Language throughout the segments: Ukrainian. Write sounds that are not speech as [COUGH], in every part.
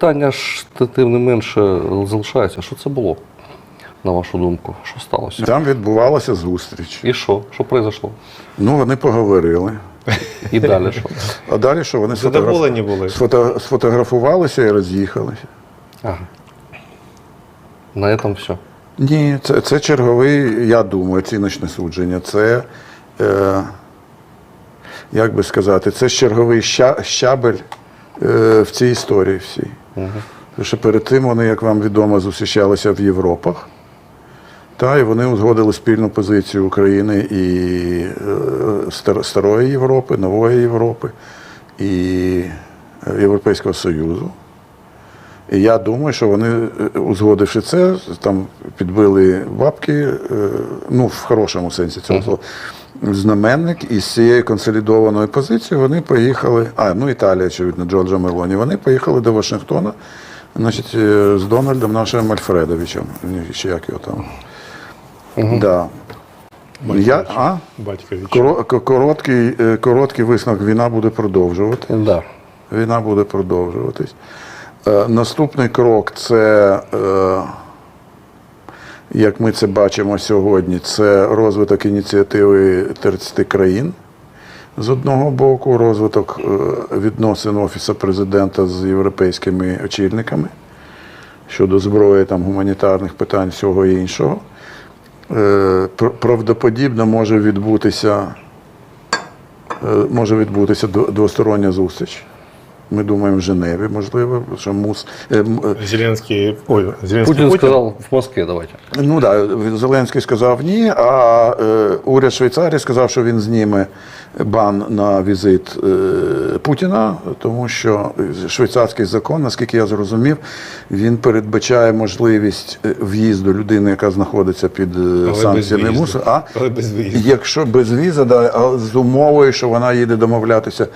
питання ж тим не менше залишається. Що це було, на вашу думку? Що сталося? Там відбувалася зустріч. І що? Що произошло? Ну, вони поговорили. І далі що? А далі що вони Задоволені були. сфото- сфотографувалися і роз'їхалися. Ага. На цьому все. Ні, це, це черговий, я думаю, оціночне судження. Це, е, як би сказати, це черговий ща, щабель е, в цій історії всій. Угу. Що перед тим вони, як вам відомо, зустрічалися в Європах. Та, і вони узгодили спільну позицію України і е, Старої Європи, Нової Європи і е, Європейського Союзу. І я думаю, що вони, е, узгодивши це, там підбили бабки, е, ну, в хорошому сенсі цього слова, знаменник, і з цією консолідованою позицією вони поїхали, а, ну Італія, очевидно, Джорджа Мелоні, вони поїхали до Вашингтона, значить, е, з Дональдом нашим Альфредовичем, чи як його там. Да. Я, а? Батькович. Короткий, е, короткий висновок, війна буде продовжувати. Да. Війна буде продовжуватись. Е, Наступний крок це, е, як ми це бачимо сьогодні, це розвиток ініціативи 30 країн. З одного боку, розвиток е, відносин Офісу президента з європейськими очільниками щодо зброї, там, гуманітарних питань, всього іншого. Е, Правдоподібно може відбутися, е, може відбутися двостороння зустріч. Ми думаємо в Женеві, можливо, що мус. е, е, Зеленський, ой, Зеленський Путин Путін. сказал в Москве давайте. Ну так, да, Зеленський сказав ні, а е, уряд Швейцарії сказав, що він зніме бан на візит е, Путіна, тому що швейцарський закон, наскільки я зрозумів, він передбачає можливість е, в'їзду людини, яка знаходиться під е, без санкціями мусу. А Але без якщо без віза, да, а з умовою, що вона їде домовлятися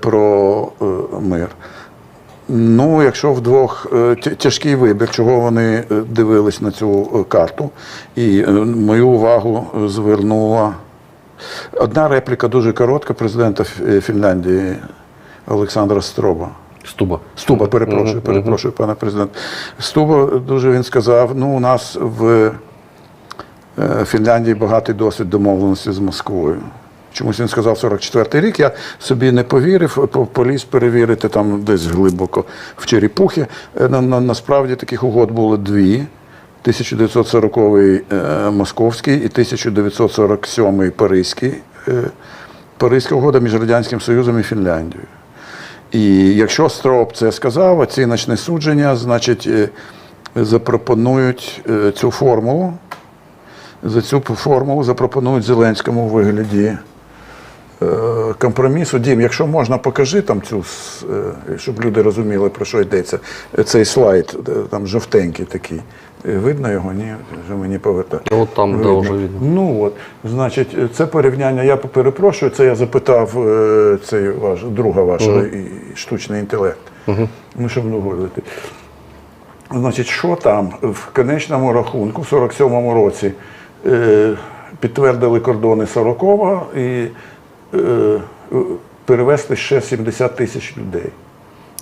про е, мир. Ну, якщо вдвох е, тяжкий вибір, чого вони е, дивились на цю е, карту, і е, мою увагу е, звернула одна репліка дуже коротка президента е, Фінляндії Олександра Строба. Стуба. Стуба, перепрошую, перепрошую, пане президент. Стуба дуже він сказав: ну, у нас в е, Фінляндії багатий досвід домовленості з Москвою. Чомусь він сказав 44-й рік. Я собі не повірив, по- поліз перевірити там десь глибоко в черепухи. Е, На, на, насправді таких угод було дві. 1940 е, московський і 1947 паризький. Е, Паризька угода між Радянським Союзом і Фінляндією. І якщо Строп це сказав, оціночне судження, значить, е, запропонують е, цю формулу. За цю формулу запропонують Зеленському у вигляді компромісу. Дім, якщо можна, покажи там цю, е, щоб люди розуміли, про що йдеться. Е, Цей слайд, е, там жовтенький такий. Е, Видно його? Ні, вже мені повертає. Ну, от там, да, вже видно. Ну от, значить, це порівняння. Я перепрошую, це я запитав е, цей ваш друга вашого і- штучний інтелект. Ну, щоб не говорити. Значить, що там в конечному рахунку, в 47-му році, е, підтвердили кордони 40-го і е, перевезли ще 70 тисяч людей.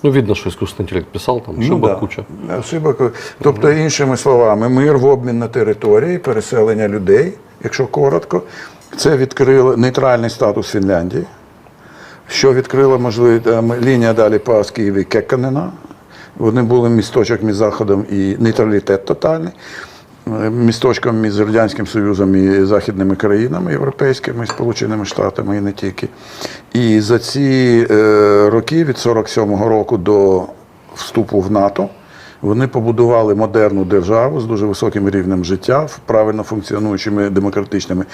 Ну, видно, що искусственный интеллект писал, там Ну да. куча. Ошибок. Тобто, іншими словами, мир в обмін на території, переселення людей, якщо коротко, це відкрило нейтральний статус Фінляндії, що відкрило можливість лінія далі по Києві Кекканена. Вони були місточок між Заходом і нейтралітет тотальний. Місточком між Радянським Союзом і західними країнами європейськими, Сполученими Штатами і не тільки. І за ці е, роки, від 47-го року до вступу в НАТО, вони побудували модерну державу з дуже високим рівнем життя, правильно функціонуючими демократичними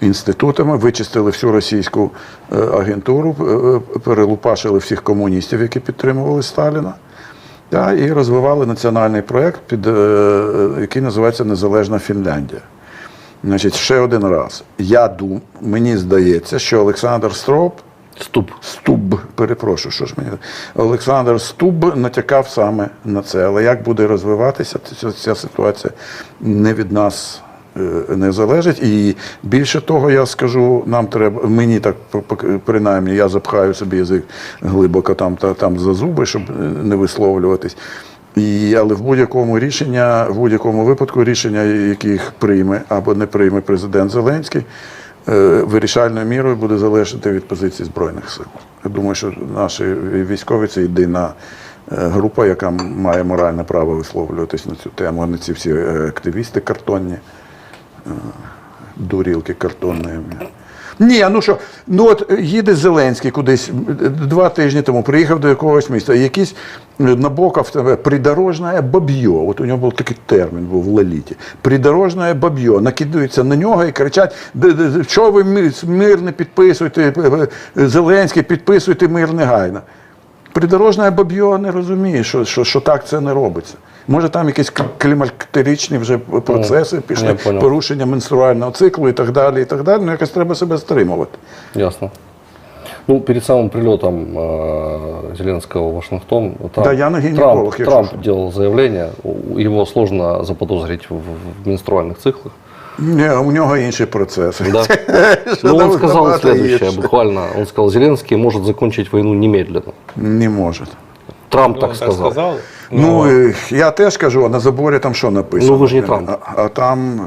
інститутами, вичистили всю російську е, агентуру, е, перелупашили всіх комуністів, які підтримували Сталіна. Та, і розвивали національний проєкт, під, е, який називається Незалежна Фінляндія. Значить, ще один раз. Я думаю, мені здається, що Олександр Строп, Ступ. Стуб, перепрошую, що ж мені. Олександр Стуб натякав саме на це. Але як буде розвиватися ця, ця ситуація, не від нас не залежить. І більше того, я скажу, нам треба, мені так принаймні, я запхаю собі язик глибоко там, та, там за зуби, щоб е, не висловлюватись. І, але в будь-якому рішення, в будь-якому випадку рішення, яких прийме або не прийме президент Зеленський, е, вирішальною мірою буде залежати від позиції Збройних сил. Я думаю, що наші військові це єдина е, група, яка має моральне право висловлюватись на цю тему, а не ці всі е, активісти картонні, е, дурілки картонні. Ні, ну що, ну от е, їде Зеленський кудись е, два тижні тому, приїхав до якогось міста, якийсь е, Набоков тебе придорожне баб'йо. От у нього був такий термін був в Леліті. Придорожне баб'йо. Накидаються на нього і кричать: «Д- д- д- що ви мир не підписуєте, е, е, Зеленський, підписуйте мир негайно. Придорожне баб'йо не розуміє, що, що, що так це не робиться. Може, там якісь к- клімактеричні вже процеси пішли, я понял. порушення менструального циклу і так далі. І так далі. Ну, якось треба себе стримувати. Ясно. Ну, перед самым прилетом э, Зеленского в Вашингтон, Трамп, Да, я на гинеколог, Трамп, если Трамп что. делал заявление, у- его сложно заподозрить в, в менструальных циклах. Ні, у нього інші процеси. Да? [LAUGHS] Що Но он там сказал набагато следующее, гірше. буквально. Он сказал, Зеленский может закончить войну немедленно. Не може. Трамп Ну, так он сказал. так сказал. Ну, е, я теж кажу, а на заборі там що написано? Ну, ви ж не Трамп. А, а там.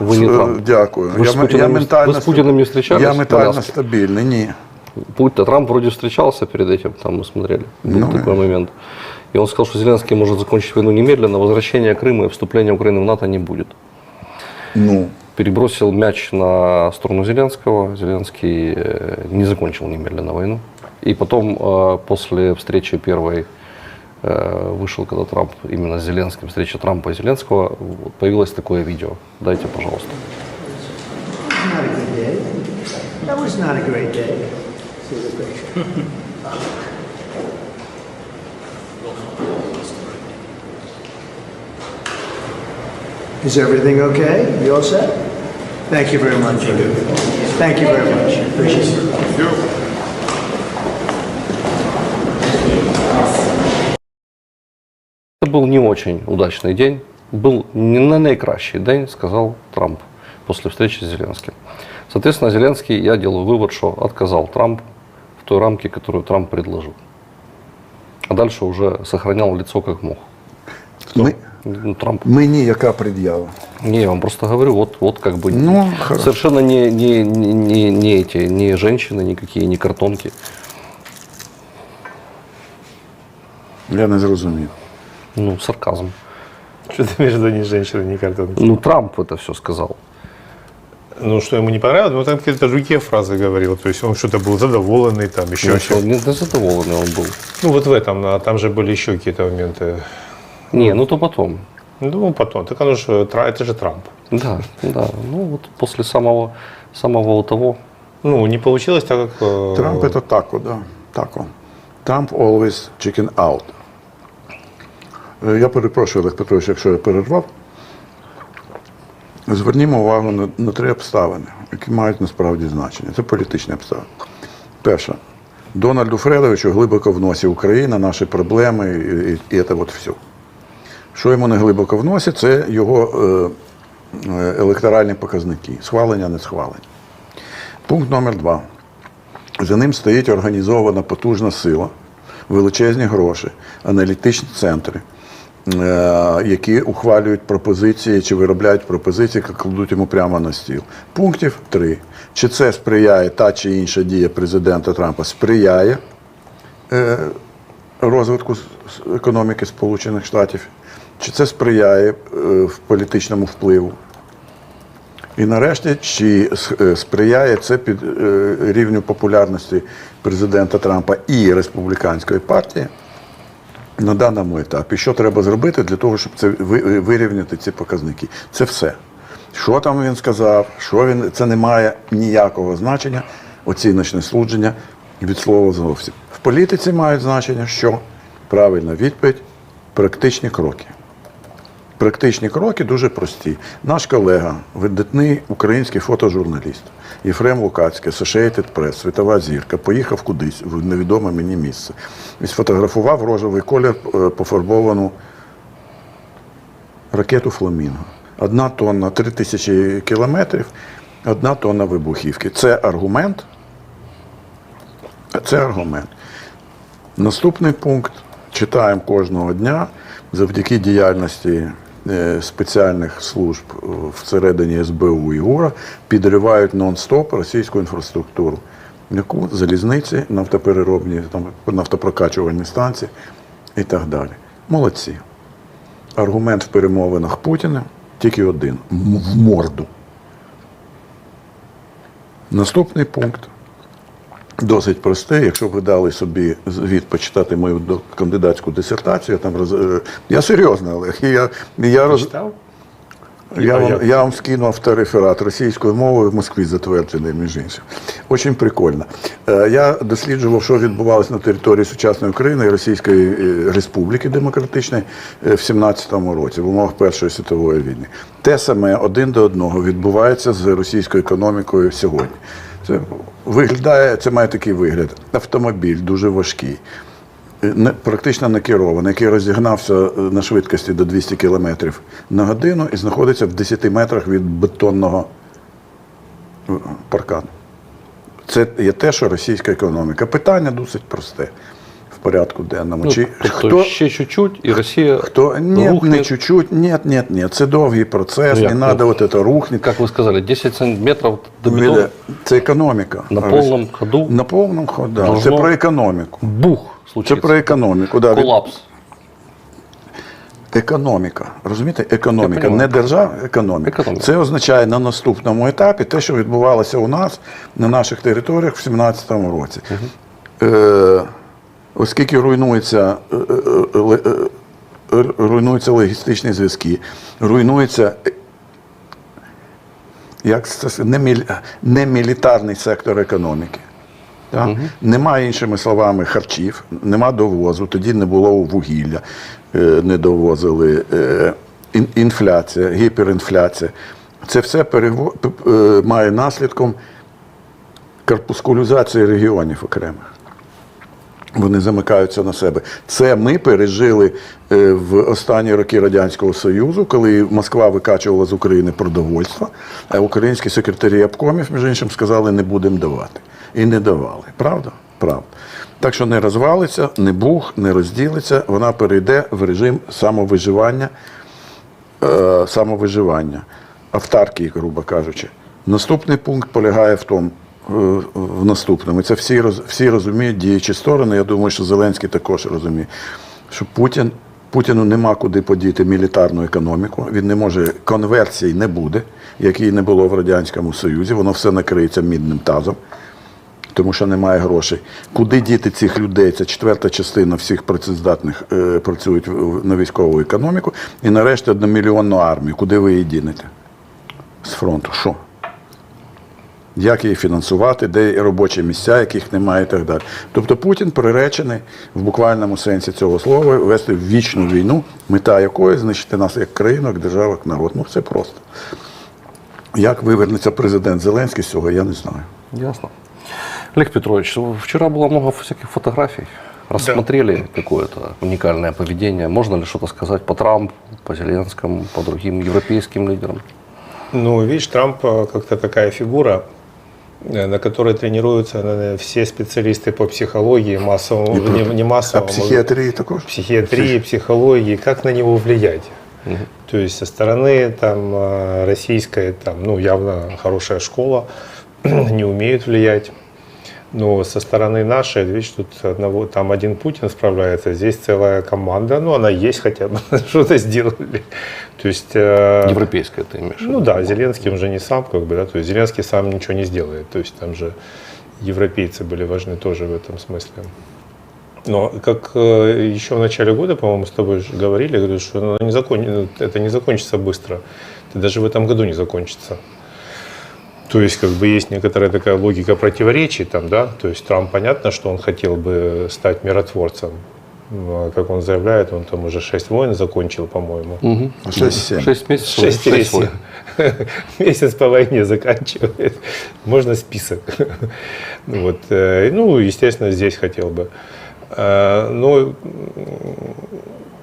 Ви не е, Трамп. Дякую. Ви ж з я, м- Путіним я не- ментально, ви з Путіним не зустрічались Я в ментально Аляске? стабільний, ні. Путь-то Трамп вроде встречался перед этим, там мы смотрели, был Ну, такой момент. И он сказал, что Зеленский может закончить войну немедленно, возвращения Крыма и вступления Украины в НАТО не будет. Ну, Перебросил мяч на сторону Зеленского. Зеленский э, не закончил немедленно войну. И потом, э, после встречи первой, э, вышел, когда Трамп, именно с Зеленским, встреча Трампа и Зеленского, появилось такое видео. Дайте, пожалуйста. Is everything okay? You all set? Thank you very much. Thank you very much. Appreciate it. Был не очень удачный день. Был не на наикращий день, сказал Трамп после встречи с Зеленским. Соответственно, Зеленский, я делаю вывод, что отказал Трамп в той рамке, которую Трамп предложил. А дальше уже сохранял лицо как мог. ми, Ну, Трамп. мені яка пред'ява? Не, я вам просто говорю, вот, вот как бы Ну, совершенно не, не, не, не, не эти, не женщины никакие, не картонки. Я не зрозумів. Ну, сарказм. Что-то между ни женщиной, ни картонки. Ну, Трамп это все сказал. Ну, что ему не понравилось, ну, там какие-то другие фразы говорил. То есть он что-то был задоволенный, там еще Ну, что что, не задоволенный он был. Ну, вот в этом, а там же были еще какие-то моменты. Не, ну то потом. Ну, потом. Так оно же, это же Трамп. Да, да. Ну вот после самого, самого того. Ну, не получилось так, как... э, Трамп це тако, да. тако. Трамп always chicken out. Е, Я перепрошую, Олег Петрович, якщо я перервав. Звернімо увагу на, на три обставини, які мають насправді значення. Це політичні обставини. Перше, Дональду Фредовичу глибоко в носі Україна, наші проблеми і, це от все. Що йому не глибоко в носі, це його е, е, електоральні показники. Схвалення, не схвалення. Пункт номер два. За ним стоїть організована потужна сила, величезні гроші, аналітичні центри, які ухвалюють пропозиції чи виробляють пропозиції, які кладуть йому прямо на стіл. Пунктів три. Чи це сприяє та чи інша дія президента Трампа сприяє е, розвитку економіки Сполучених Штатів, чи це сприяє е, в політичному впливу. І нарешті, чи е, сприяє це під е, рівню популярності президента Трампа і республіканської партії на даному етапі? Що треба зробити для того, щоб це вирівняти ці показники? Це все. Що там він сказав, що він це не має ніякого значення, оціночне судження від слова зовсім. В політиці мають значення, що правильна відповідь практичні кроки. Практичні кроки дуже прості. Наш колега, видатний український фотожурналіст Єфрем Лукацький, Associated Press, світова зірка, поїхав кудись в невідоме мені місце і сфотографував рожевий колір е, пофарбовану ракету Фламінго. одна тонна 3 тисячі кілометрів, одна тонна вибухівки. Це аргумент. Це аргумент. Наступний пункт читаємо кожного дня завдяки діяльності спеціальних служб е, всередині СБУ і ГУРа підривають нон-стоп російську інфраструктуру. Яку залізниці, нафтопереробні, там, нафтопрокачувальні станції і так далі. Молодці. Аргумент в перемовинах Путіна тільки один в морду. Наступний пункт досить просте, Якщо ви дали собі звіт почитати мою кандидатську дисертацію, там роз... е, я серйозно, і Я, я, роз... я, вам, я вам скину автореферат російською мовою в Москві затверджений, між іншим. Очень прикольно. Е, Я досліджував, що відбувалося на території сучасної України і Російської е, Республіки Демократичної е, в 17-му році, в умовах Першої світової війни. Те саме один до одного відбувається з російською економікою сьогодні. Це виглядає, це має такий вигляд. Автомобіль дуже важкий. Е, практично не керований, який розігнався е, на швидкості до 200 км на годину і знаходиться в 10 метрах від бетонного е, паркану. Це є те, що російська економіка. Питання досить просте в порядку денному. Ну, Чи тобто хто, ще чуть-чуть, і Росія хто ні, рухне, не чуть-чуть, ні, ні, ні. Це довгий процес, Ну, не треба ну, от це рухне. как вы сказали, 10 сантиметров до бетона. Віде, Це економіка. На повному ходу На повному ходу. Це про економіку. бух Це про економіку. Да. Коллапс. Економіка. Розумієте? Економіка. Не держава, економіка. Економіка. Це означає на наступному етапі те, що відбувалося у нас на наших територіях в 17-му році. Е, оскільки руйнуються, е, е, е, е, руйнуються логістичні зв'язки, руйнується е, як це немілітарний сектор економіки. Так? Немає, іншими словами, харчів, нема довозу, тоді не було вугілля, е, не довозили, е, інфляція, гіперінфляція. Це все перево- е, має наслідком карпускулізації регіонів окремих. Вони замикаються на себе. Це ми пережили в останні роки Радянського Союзу, коли Москва викачувала з України продовольство, а українські секретарі обкомів, між іншим, сказали, не будемо давати. І не давали. Правда? Правда. Так що не розвалиться, не бух, не розділиться, вона перейде в режим самовиживання, е, самовиживання, автаркії, грубо кажучи. Наступний пункт полягає в тому, е, в наступному. Це всі, всі розуміють діючі сторони. Я думаю, що Зеленський також розуміє, що Путін, Путіну нема куди подіти мілітарну економіку. Він не може, конверсій не буде, як її не було в Радянському Союзі. Воно все накриється мідним тазом тому що немає грошей. Куди діти цих людей? Це четверта частина всіх працездатних е, працюють на військову економіку. І нарешті одномільйонну армію. Куди ви її дінете? З фронту. Що? Як її фінансувати, де робочі місця, яких немає і так далі. Тобто Путін приречений в буквальному сенсі цього слова вести вічну війну, мета якої знищити нас як країну, як державу, як народ. Ну все просто. Як вивернеться президент Зеленський з цього, я не знаю. Ясно. Олег Петрович, вчера было много всяких фотографий. Рассмотрели какое-то уникальное поведение. Можно ли что-то сказать по Трампу, по Зеленскому, по другим европейским лидерам? Ну, видишь, Трамп э, как-то такая фигура, э, на которой тренируются наверное, все специалисты по психологии, массовому, про- не, не А массовому, психіатрії також? психиатрии, психологии, как на него влиять. То есть со стороны там, э, российской, там, ну, явно хорошая школа, [CLEARS THROAT] не умеют влиять. но со стороны нашей, видишь, тут одного, там один Путин справляется, здесь целая команда, ну, она есть хотя бы, [LAUGHS] что-то сделали. То есть... э, Европейское ты имеешь? ну да, Зеленский он же не сам, как бы, да, то есть Зеленский сам ничего не сделает, то есть там же европейцы были важны тоже в этом смысле. Но как э, еще в начале года, по-моему, с тобой говорили, говорю, что оно не закон... это не закончится быстро, это даже в этом году не закончится. То есть, как бы есть некоторая такая логика противоречий там, да, то есть Трамп, понятно, что он хотел бы стать миротворцем, Ну, а как он заявляет, он там уже шесть войн закончил, по-моему. А шесть месяцев. Шесть или семь. войн. [LAUGHS] Месяц по войне заканчивает. Можно список. [LAUGHS] Вот. э, Ну, естественно, здесь хотел бы. Э, Ну, м,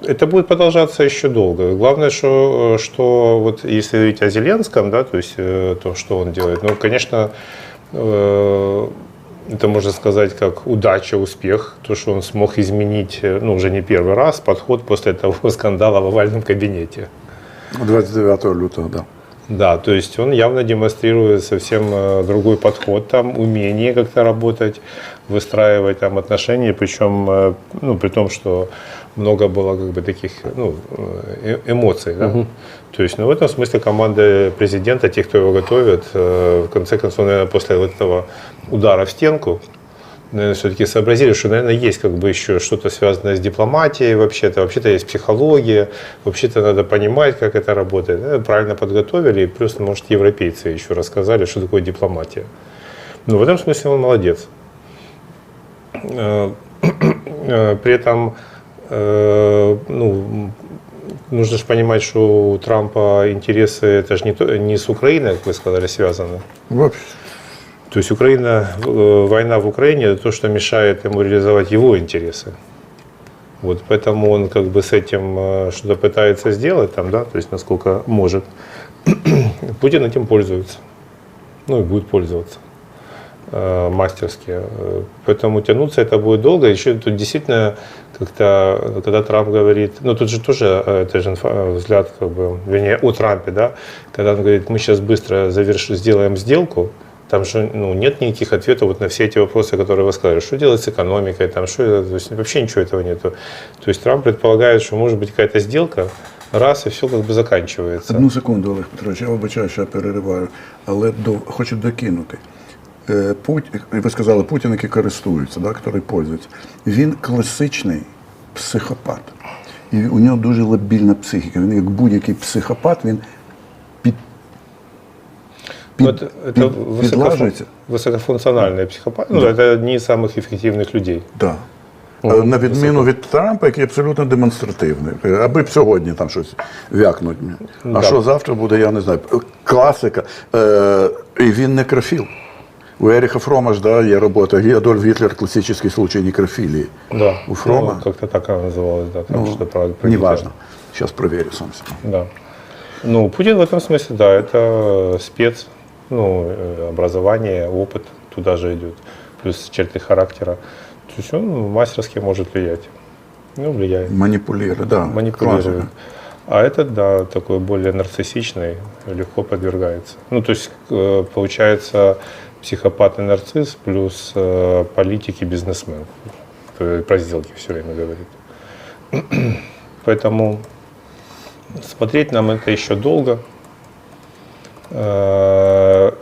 это будет продолжаться еще долго. Главное, что, что вот если говорить о Зеленском, да, то есть э, то, что он делает, ну, конечно, э, это можно сказать как удача, успех, то, что он смог изменить, э, ну, уже не первый раз, подход после того [LAUGHS] скандала в овальном кабинете. 29 лютого, да. Да, то есть он явно демонстрирует совсем э, другой подход, там умение как-то работать, выстраивать там отношения, причем, э, ну, при том, что много было как бы таких ну, э, эмоций, да. То есть, ну, в этом смысле команда президента, те, кто его готовит, в конце концов, наверное, после вот этого удара в стенку, наверное, все-таки сообразили, что, наверное, есть как бы еще что-то связанное с дипломатией вообще-то, вообще-то есть психология, вообще-то надо понимать, как это работает. Э, Правильно подготовили, и плюс, может, европейцы еще рассказали, что такое дипломатия. Ну, в этом смысле он молодец. Э, [CLEARS THROAT] э, При этом, ну, нужно же понимать, что у Трампа интересы, это же не, не с Украиной, как вы сказали, связаны. Вообще. То есть Украина, э, война в Украине это то, что мешает ему реализовать его интересы. Вот поэтому он как бы с этим э, что-то пытается сделать, там, да, то есть насколько может. [CLEARS THROAT] Путин этим пользуется. Ну и будет пользоваться э, мастерски. Поэтому тянуться это будет долго. Еще тут действительно как-то, когда Трамп говорит, ну тут же тоже это же взгляд, как бы, вернее, о Трампе, да, когда он говорит, мы сейчас быстро завершим, сделаем сделку, там же ну, нет никаких ответов вот на все эти вопросы, которые вы сказали. Что делать с экономикой, там, что, то есть вообще ничего этого нету. То есть Трамп предполагает, что может быть какая-то сделка, раз и все как бы заканчивается. Одну секунду, Олег Петрович, я вибачаю, що я перериваю, але до, хочу докинути. Е, Пут, ви сказали, Путін, який користується, да, який пользується, він класичний психопат. І у нього дуже лабільна психіка. Він як будь-який психопат, він під, під, Ну, это, это під, высокофун- підлажується. высокофункциональные психопаты. Ну, это одни из самых эффективных людей. Да. Е, На відміну від Трампа, який абсолютно демонстративний. Е, Аби б сьогодні там щось вякнуть. А Да. що завтра буде, я не знаю. Класика. Е, і він некрофіл. У Еріха Фрома ж да, є робота «Гі- Адольф Гітлер класичний случай некрофілії. Да. У Фрома? Ну, как-то так она называлась, да. Там Ну, что-то про, про Неважно. Сейчас проверю сам себе. Да. Ну, Путин в этом смысле, да, это спец, Ну, э, образование, опыт туда же идет, плюс черты характера. То есть он мастерски может влиять. Ну, влияет, Маніпулює, да. манипулирует. А этот, да, такой более нарциссичный, легко подвергается. Ну, то есть, э, получается, психопат и нарцисс плюс э, политик и бизнесмен. Про сделки все время говорит. [CLEARS THROAT] Поэтому смотреть нам это еще долго. Э,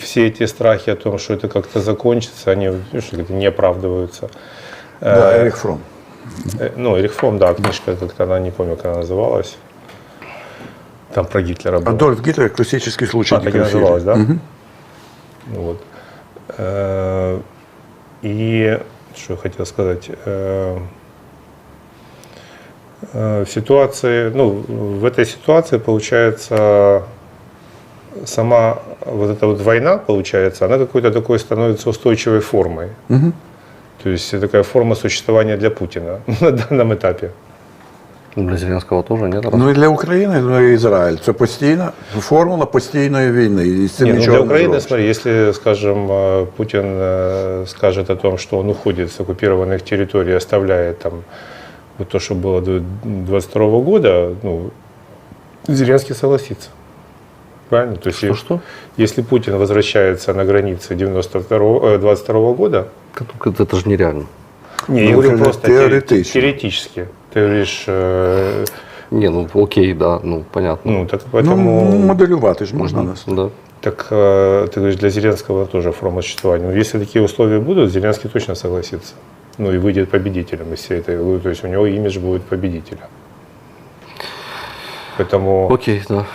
Все эти страхи о том, что это как-то закончится, они ну, что это не оправдываются. Да, Э, Еріх Фром. Э, Ну, Эрих Фром, да, книжка, как-то она, не помню, как она называлась. Там про Гитлера была. Адольф Гітлер класичний случай А, так и некрофілії. называлась, да? Ну Вот. Э, И что я хотел сказать? Э, э, В ситуации, ну, в этой ситуации получается сама вот эта вот война, получается, она какой-то такой становится устойчивой формой. То есть это такая форма существования для Путина [LAUGHS] на данном этапе. Для Зеленского тоже нет? Ну і для України, ну і Ізраїль. Це постійна формула постійної війни. І з цим Не, ну нічого для не Украины, зробиш. смотри, если, скажем, э, Путин э, скажет о том, что он уходит с оккупированных территорий, оставляет там вот то, что было до 22 года, ну, Зеленский согласится. Правильно? То есть, Что, что? если Путин возвращается на границы 92, э, 22 года, Это, это же нереально. не, Ну, я говорю просто теоретически. теоретически. Ты говоришь, э, Не, ну окей, да, ну понятно. ну, так Ну, поэтому... моделювати ж можна нас. Да. Так э, ты говоришь, для Зеленского тоже форма существования. Но если такие условия будут, Зеленский точно согласится. Ну и выйдет победителем из всей этой. То есть у него имидж будет победителя. Поэтому Окей, да.